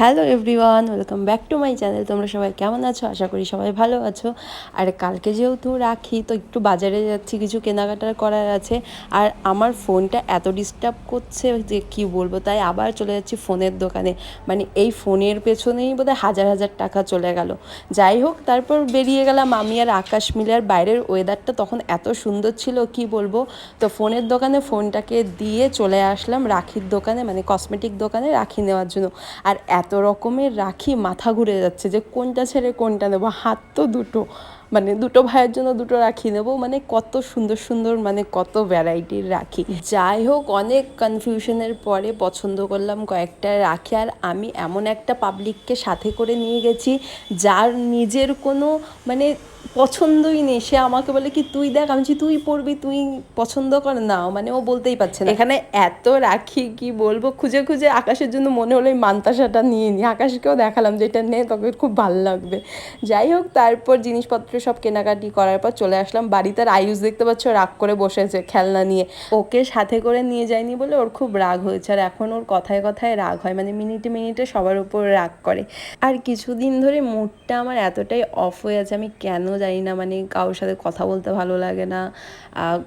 Hello everyone, welcome back to my channel. তোমরা সবাই কেমন আছো? আশা করি সবাই ভালো আছো। আর কালকে যেহেতু রাখি, তো একটু বাজারে যাচ্ছি, কিছু কেনাকাটার করার আছে। আর আমার ফোনটা এত ডিস্টার্ব করছে যে কি বলব, তাই আবার চলে যাচ্ছি ফোনের দোকানে। মানে এই ফোনের পেছনেই বোধহয় হাজার হাজার টাকা চলে গেল। যাই হোক, তারপর বেরিয়ে গেলাম আমি আর আকাশ মিলে। আর বাইরের ওয়েদারটা তখন এত সুন্দর ছিল, কি বলব? তো ফোনের দোকানে ফোনটাকে দিয়ে চলে আসলাম রাখির দোকানে মানে কসমেটিক দোকানে রাখি নেওয়ার জন্য। আর এত রকমের রাখি মাথা ঘুরে যাচ্ছে যে কোনটা ছেড়ে কোনটা দেবো হাত তো দুটো। মানে দুটো ভাইয়ের জন্য দুটো রাখি নেব। মানে কত সুন্দর সুন্দর মানে কত ভ্যারাইটির রাখি। যাই হোক, অনেক কনফিউশনের পরে পছন্দ করলাম কয়েকটা রাখি। আর আমি এমন একটা পাবলিককে সাথে করে নিয়ে গেছি, যার নিজের কোনো মানে পছন্দই নেই। সে আমাকে বলে কি, তুই দেখ, আমি তুই পড়বি তুই পছন্দ কর না। মানে ও বলতেই পারছে না। এখানে এত রাখি, কি বলব, খুঁজে খুঁজে আকাশের জন্য মনে হলো এই মান্তাসাটা নিয়ে নি। আকাশকেও দেখালাম যে এটা নে, তোকে খুব ভালো লাগবে। যাই হোক, তারপর জিনিসপত্র সব কেনাকাটি করার পর চলে আসলাম বাড়িতে। আর আয়ুষ দেখতে পাচ্ছ, রাগ করে বসেছে খেলনা নিয়ে। ওকে সাথে করে নিয়ে যায়নি বলে ওর খুব রাগ হয়েছে। আর এখন ওর কথায় কথায় রাগ হয় মানে মিনিটে মিনিটে সবার উপর রাগ করে। আর কিছুদিন ধরে মুডটা আমার এতটাই অফ হয়ে আছে, আমি কেন জানি না মানে কারোর সাথে কথা বলতে ভালো লাগে না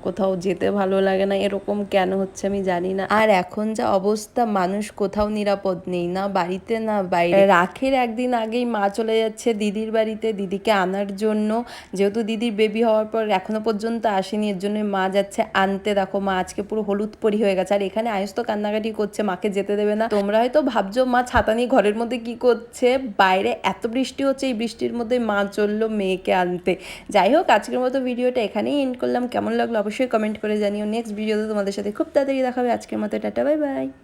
কোথাও যেতে ভালো লাগে না, এরকম কেন হচ্ছে আমি জানি না। আর এখন যা অবস্থা, মানুষ কোথাও নিরাপদ নেই না, বাড়িতে না বাইরে। রাখের একদিন আগেই মা চলে যাচ্ছে দিদির বাড়িতে, দিদিকে আনার জন্য। যেহেতু দিদির বেবি হওয়ার পর এখনও পর্যন্ত আসেনি, এর জন্য মা যাচ্ছে আনতে। দেখো, মা আজকে পুরো হলুদ পরি হয়ে গেছে। আর এখানে আয়ুষ তো কান্নাকাটি করছে, মাকে যেতে দেবে না। তোমরা হয়তো ভাবছ, মা ছাতা নিয়ে ঘরের মধ্যে কি করছে? বাইরে এত বৃষ্টি হচ্ছে, এই বৃষ্টির মধ্যে মা চলল মেয়েকে আনতে। যাই হোক, আজকের মতো ভিডিওটা এখানেই এন্ড করলাম। কেমন লাগল অবশ্যই কমেন্ট করে জানিও। নেক্সট ভিডিওতে তোমাদের সাথে খুব তাড়াতাড়ি দেখাবে আজকের মতো টাটা বাই বাই